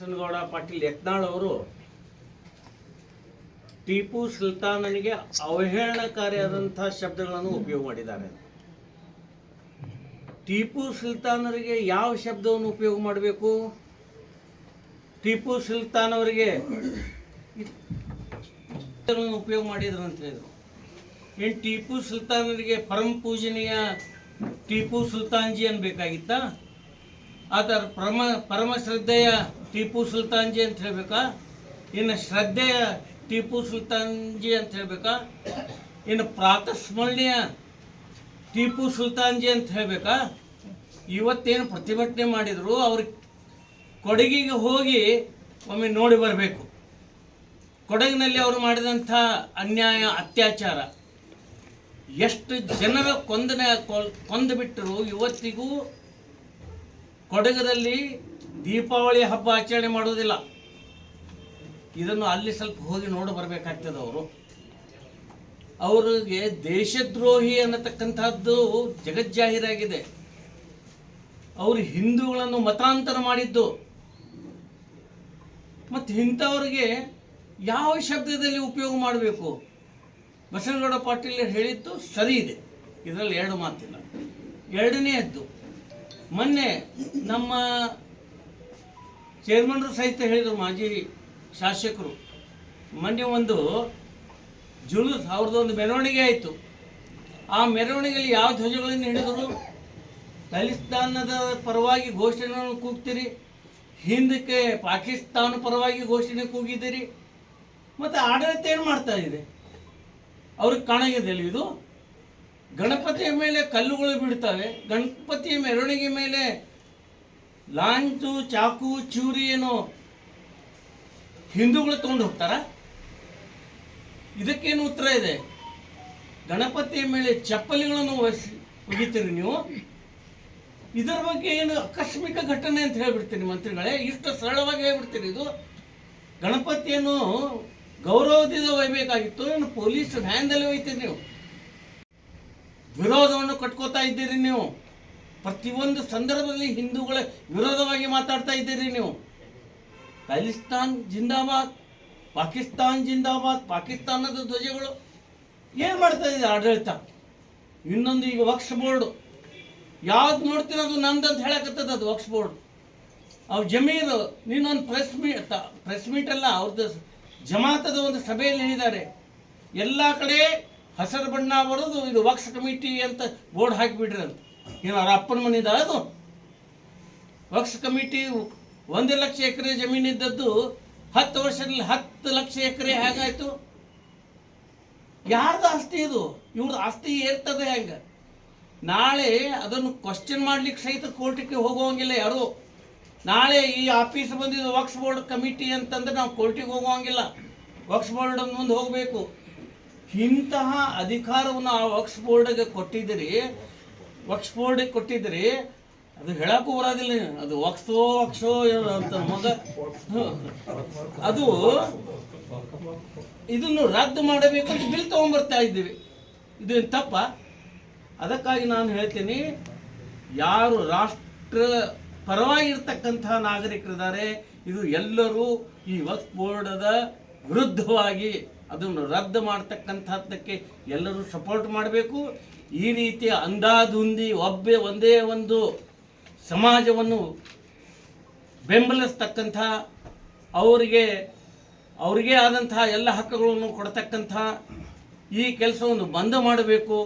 ಬಸನಗೌಡ ಪಾಟೀಲ್ ಯತ್ನಾಳ್ ಅವರು ಟಿಪ್ಪು ಸುಲ್ತಾನನಿಗೆ ಅವಹೇಳನಕಾರಿಯಾದಂತಹ ಶಬ್ದಗಳನ್ನು ಉಪಯೋಗ ಮಾಡಿದ್ದಾರೆ. ಟಿಪ್ಪು ಸುಲ್ತಾನರಿಗೆ ಯಾವ ಶಬ್ದವನ್ನು ಉಪಯೋಗ ಮಾಡಬೇಕು? ಟಿಪ್ಪು ಸುಲ್ತಾನ್ ಅವರಿಗೆ ಉಪಯೋಗ ಮಾಡಿದ್ರು ಅಂತ ಹೇಳಿದ್ರು. ಏನು ಟಿಪ್ಪು ಸುಲ್ತಾನರಿಗೆ ಪರಮ ಪೂಜನೀಯ ಟಿಪ್ಪು ಸುಲ್ತಾನ್ಜಿ ಅನ್ಬೇಕಾಗಿತ್ತಾ? ಆತರ ಪರಮ ಪರಮ ಶ್ರದ್ಧೆಯ ಟಿಪ್ಪು ಸುಲ್ತಾನ್ಜಿ ಅಂತ ಹೇಳ್ಬೇಕಾ? ಇನ್ನು ಶ್ರದ್ಧೆಯ ಟಿಪ್ಪು ಸುಲ್ತಾನ್ಜಿ ಅಂತ ಹೇಳ್ಬೇಕಾ? ಇನ್ನು ಪ್ರಾತಸ್ಮರಣೀಯ ಟಿಪ್ಪು ಸುಲ್ತಾನ್ಜಿ ಅಂತ ಹೇಳ್ಬೇಕಾ? ಇವತ್ತೇನು ಪ್ರತಿಭಟನೆ ಮಾಡಿದ್ರು, ಅವ್ರ ಕೊಡಗಿಗೆ ಹೋಗಿ ಒಮ್ಮೆ ನೋಡಿ ಬರಬೇಕು. ಕೊಡಗಿನಲ್ಲಿ ಅವರು ಮಾಡಿದಂಥ ಅನ್ಯಾಯ, ಅತ್ಯಾಚಾರ, ಎಷ್ಟು ಜನರ ಕೊಂದನೆ ಕೊಂದು ಬಿಟ್ಟರು ಇವತ್ತಿಗೂ ಕೊಡಗದಲ್ಲಿ ದೀಪಾವಳಿ ಹಬ್ಬ ಆಚರಣೆ ಮಾಡೋದಿಲ್ಲ ಇದನ್ನು ಅಲ್ಲಿ ಸ್ವಲ್ಪ ಹೋಗಿ ನೋಡಿ ಬರಬೇಕಾಗ್ತದೆ ಅವರು. ಅವರಿಗೆ ದೇಶದ್ರೋಹಿ ಅನ್ನತಕ್ಕಂಥದ್ದು ಜಗಜ್ಜಾಹೀರಾಗಿದೆ. ಅವರು ಹಿಂದೂಗಳನ್ನು ಮತಾಂತರ ಮಾಡಿದ್ದು. ಮತ್ತು ಇಂಥವ್ರಿಗೆ ಯಾವ ಶಬ್ದದಲ್ಲಿ ಉಪಯೋಗ ಮಾಡಬೇಕು? ಬಸವನಗೌಡ ಪಾಟೀಲ್ ಹೇಳಿದ್ದು ಸರಿ ಇದೆ. ಇದರಲ್ಲಿ ಎರಡು ಮಾತಿಲ್ಲ. ಎರಡನೆಯದ್ದು ಮೊನ್ನೆ ನಮ್ಮ ಚೇರ್ಮನ್ರು ಸಹಿತ ಹೇಳಿದರು ಮಾಜಿ ಶಾಸಕರು. ಮೊನ್ನೆ ಒಂದು ಜುಲೂಸ್ ಅವ್ರದ್ದೊಂದು ಮೆರವಣಿಗೆ ಆಯಿತು. ಆ ಮೆರವಣಿಗೆಯಲ್ಲಿ ಯಾವ ಧ್ವಜಗಳನ್ನು ಹಿಡಿದರು? ಖಲಿಸ್ತಾನದ ಪರವಾಗಿ ಘೋಷಣೆಯನ್ನು ಕೂಗ್ತೀರಿ? ಹಿಂದಕ್ಕೆ ಪಾಕಿಸ್ತಾನ ಪರವಾಗಿ ಘೋಷಣೆ ಕೂಗಿದ್ದೀರಿ? ಮತ್ತು ಆಡಳಿತ ಏನು ಮಾಡ್ತಾ ಇದೆ? ಅವ್ರಿಗೆ ಕಾಣಗಿದೆಯಲ್ಲ ಇದು? ಗಣಪತಿಯ ಮೇಲೆ ಕಲ್ಲುಗಳು ಬಿಡ್ತವೆ ಗಣಪತಿಯ ಮೆರವಣಿಗೆ ಮೇಲೆ ಲಾಂಚು, ಚಾಕು, ಚೂರಿ ಏನು ಹಿಂದೂಗಳು ತಗೊಂಡು ಹೋಗ್ತಾರ? ಇದಕ್ಕೇನು ಉತ್ತರ ಇದೆ? ಗಣಪತಿಯ ಮೇಲೆ ಚಪ್ಪಲಿಗಳನ್ನು ಒರೆಸಿ ಒಗಿತೀರಿ ನೀವು? ಇದರ ಬಗ್ಗೆ ಏನು ಆಕಸ್ಮಿಕ ಘಟನೆ ಅಂತ ಹೇಳ್ಬಿಡ್ತೀನಿ ಮಂತ್ರಿಗಳೇ. ಇಷ್ಟು ಸರಳವಾಗಿ ಹೇಳ್ಬಿಡ್ತೀರಿ ಇದು. ಗಣಪತಿಯನ್ನು ಗೌರವದಿಂದ ಒಯ್ಬೇಕಾಗಿತ್ತು. ಏನು ಪೊಲೀಸ್ ವ್ಯಾನ್ದಲ್ಲಿ ಒಯ್ತೀರಿ ನೀವು. ವಿರೋಧವನ್ನು ಕಟ್ಕೋತಾ ಇದ್ದೀರಿ ನೀವು. ಪ್ರತಿಯೊಂದು ಸಂದರ್ಭದಲ್ಲಿ ಹಿಂದೂಗಳ ವಿರೋಧವಾಗಿ ಮಾತಾಡ್ತಾ ಇದ್ದೀರಿ ನೀವು. ಖಲಿಸ್ತಾನ್ ಜಿಂದಾಬಾದ್, ಪಾಕಿಸ್ತಾನ್ ಜಿಂದಾಬಾದ್, ಪಾಕಿಸ್ತಾನದ ಧ್ವಜಗಳು ಏನು ಮಾಡ್ತಾ ಇದೆ ಆಡಳಿತ? ಇನ್ನೊಂದು ಈಗ ವಕ್ಸ್ ಬೋರ್ಡು. ಯಾವ್ದು ನೋಡ್ತೀನಿ ಅದು ನಂದು ಅಂತ ಹೇಳಕತ್ತದ ಅದು ವಕ್ಸ್ ಬೋರ್ಡ್. ಅವು ಜಮೀರು ನೀನೊಂದು ಪ್ರೆಸ್ ಮೀಟ್ ಪ್ರೆಸ್ ಮೀಟ್ ಅಲ್ಲ ಅವ್ರದ್ದು ಜಮಾತದ ಒಂದು ಸಭೆಯಲ್ಲಿ ಹೇಳಿದ್ದಾರೆ. ಎಲ್ಲ ಕಡೆ ಹಸಿರು ಬಣ್ಣ ಬರೋದು, ಇದು ವಕ್ಸ್ ಕಮಿಟಿ ಅಂತ ಬೋರ್ಡ್ ಹಾಕಿಬಿಡ್ರಿ ಅಂತ ಏನು ಅವ್ರ ಅಪ್ಪನ ಮನಿದ ಅದು? ವಕ್ಸ್ ಕಮಿಟಿ ಒಂದು ಲಕ್ಷ ಎಕರೆ ಜಮೀನಿದ್ದದ್ದು ಹತ್ತು ವರ್ಷದಲ್ಲಿ ಹತ್ತು ಲಕ್ಷ ಎಕರೆ ಹೇಗಾಯ್ತು? ಯಾರ್ದು ಆಸ್ತಿ ಇದು? ಇವ್ರದ್ದು ಆಸ್ತಿ ಏರ್ತದೆ ಹೆಂಗೆ? ನಾಳೆ ಅದನ್ನು ಕ್ವಶನ್ ಮಾಡ್ಲಿಕ್ಕೆ ಸಹಿತ ಕೋರ್ಟಿಗೆ ಹೋಗುವಂಗಿಲ್ಲ ಯಾರು. ನಾಳೆ ಈ ಆಫೀಸ್ ಬಂದಿದ್ದು ವಕ್ಸ್ ಬೋರ್ಡ್ ಕಮಿಟಿ ಅಂತಂದ್ರೆ ನಾವು ಕೋರ್ಟಿಗೆ ಹೋಗುವಂಗಿಲ್ಲ. ವಕ್ಸ್ ಬೋರ್ಡ್ ಮುಂದೆ ಹೋಗಬೇಕು. ಇಂತಹ ಅಧಿಕಾರವನ್ನು ಆ ವಕ್ಸ್ ಬೋರ್ಡ್ಗೆ ಕೊಟ್ಟಿದ್ದೀರಿ ವಕ್ಸ್ ಬೋರ್ಡಿಗೆ ಕೊಟ್ಟಿದ್ದೀರಿ, ಅದು ಹೇಳಕ್ಕೂ ಬರೋದಿಲ್ಲ ಅದು ವಕ್ಸೋ ವಕ್ಸೋ ಅಂತ ಮಗ. ಅದು ಇದನ್ನು ರದ್ದು ಮಾಡಬೇಕು ಅಂತ ಬಿಲ್ ತೊಗೊಂಬರ್ತಾ ಇದ್ದೀವಿ. ಇದು ತಪ್ಪ? ಅದಕ್ಕಾಗಿ ನಾನು ಹೇಳ್ತೀನಿ, ಯಾರು ರಾಷ್ಟ್ರ ಪರವಾಗಿರ್ತಕ್ಕಂತಹ ನಾಗರಿಕರಿದ್ದಾರೆ, ಇದು ಎಲ್ಲರೂ ಈ ವಕ್ಸ್ ಬೋರ್ಡದ ವಿರುದ್ಧವಾಗಿ ಅದನ್ನು ರದ್ದು ಮಾಡ್ತಕ್ಕಂಥದ್ದಕ್ಕೆ ಎಲ್ಲರೂ ಸಪೋರ್ಟ್ ಮಾಡಬೇಕು. ಈ ರೀತಿಯ ಅಂದಾದುಂದಿ ಒಬ್ಬೆ ಒಂದೇ ಒಂದು ಸಮಾಜವನ್ನು ಬೆಂಬಲಿಸ್ತಕ್ಕಂಥ, ಅವರಿಗೆ ಅವರಿಗೆ ಆದಂತಹ ಎಲ್ಲ ಹಕ್ಕುಗಳನ್ನು ಕೊಡ್ತಕ್ಕಂಥ ಈ ಕೆಲಸವನ್ನು ಬಂದ್ ಮಾಡಬೇಕು.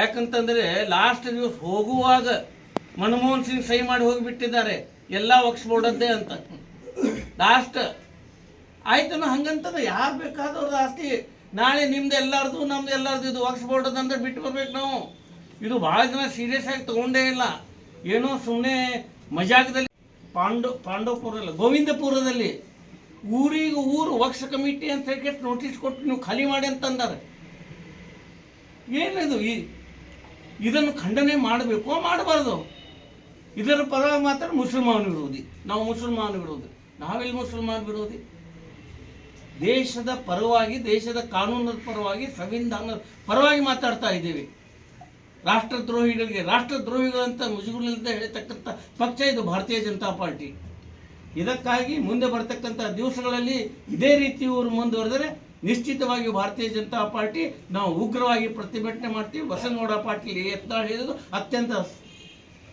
ಯಾಕಂತಂದರೆ ಲಾಸ್ಟ್ ದಿವಸ ಹೋಗುವಾಗ ಮನಮೋಹನ್ ಸಿಂಗ್ ಸಹಿ ಮಾಡಿ ಹೋಗಿಬಿಟ್ಟಿದ್ದಾರೆ. ಎಲ್ಲ ಒಕ್ಸ್ಬೋರ್ಡದ್ದೇ ಅಂತ. ಲಾಸ್ಟ್ ಆಯ್ತು ಹಂಗಂತಂದ್ರೆ ಯಾರು ಬೇಕಾದವ್ರದ್ದು ಆಸ್ತಿ? ನಾಳೆ ನಿಮ್ದು ಎಲ್ಲಾರ್ದು, ನಮ್ದು ಎಲ್ಲಾರ್ದು ಇದು ವಕ್ಸ್ ಬೋರ್ಡ್ ಅಂದ್ರೆ ಬಿಟ್ಟು ಬರ್ಬೇಕು ನಾವು. ಇದು ಭಾಳ ಜನ ಸೀರಿಯಸ್ ಆಗಿ ತಗೊಂಡೇ ಇಲ್ಲ. ಏನೋ ಸುಮ್ಮನೆ ಮಜಾಕದಲ್ಲಿ ಪಾಂಡು ಪಾಂಡವಪುರ ಅಲ್ಲ ಗೋವಿಂದಪುರದಲ್ಲಿ. ಊರಿಗೆ ಊರು ವಕ್ಸ್ ಕಮಿಟಿ ಅಂತ ಹೇಳಿ ನೋಟಿಸ್ ಕೊಟ್ಟು ನೀವು ಖಾಲಿ ಮಾಡಿ ಅಂತಂದಾರೆ ಏನಿದು ಈ ಇದನ್ನು ಖಂಡನೆ ಮಾಡಬೇಕು ಮಾಡಬಾರ್ದು. ಇದರ ಪರ ಮಾತ್ರ ಮುಸಲ್ಮಾನ ವಿರೋಧಿ ನಾವು ಮುಸಲ್ಮಾನ್ ವಿರೋಧಿ ನಾವೆಲ್ಲಿ ಮುಸಲ್ಮಾನ ವಿರೋಧಿ ದೇಶದ ಪರವಾಗಿ, ದೇಶದ ಕಾನೂನದ ಪರವಾಗಿ, ಸಂವಿಧಾನದ ಪರವಾಗಿ ಮಾತಾಡ್ತಾ ಇದ್ದೀವಿ. ರಾಷ್ಟ್ರದ್ರೋಹಿಗಳಿಗೆ, ರಾಷ್ಟ್ರದ್ರೋಹಿಗಳಂತ ಮುಜುಗುಲಿಂದ ಹೇಳ್ತಕ್ಕಂಥ ಪಕ್ಷ ಇದು ಭಾರತೀಯ ಜನತಾ ಪಾರ್ಟಿ. ಇದಕ್ಕಾಗಿ ಮುಂದೆ ಬರ್ತಕ್ಕಂಥ ದಿವಸಗಳಲ್ಲಿ ಇದೇ ರೀತಿ ಇವರು ಮುಂದುವರೆದರೆ ನಿಶ್ಚಿತವಾಗಿ ಭಾರತೀಯ ಜನತಾ ಪಾರ್ಟಿ ನಾವು ಉಗ್ರವಾಗಿ ಪ್ರತಿಭಟನೆ ಮಾಡ್ತೀವಿ. ಬಸನಗೌಡ ಪಾಟೀಲ್ ಯತ್ನಾಳ್ ಹೇಳಿದ್ದು ಅತ್ಯಂತ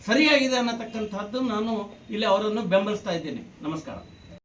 ಸರಿಯಾಗಿದೆ ಅನ್ನತಕ್ಕಂಥದ್ದು ನಾನು ಇಲ್ಲಿ ಅವರನ್ನು ಬೆಂಬಲಿಸ್ತಾ ಇದ್ದೇನೆ. ನಮಸ್ಕಾರ.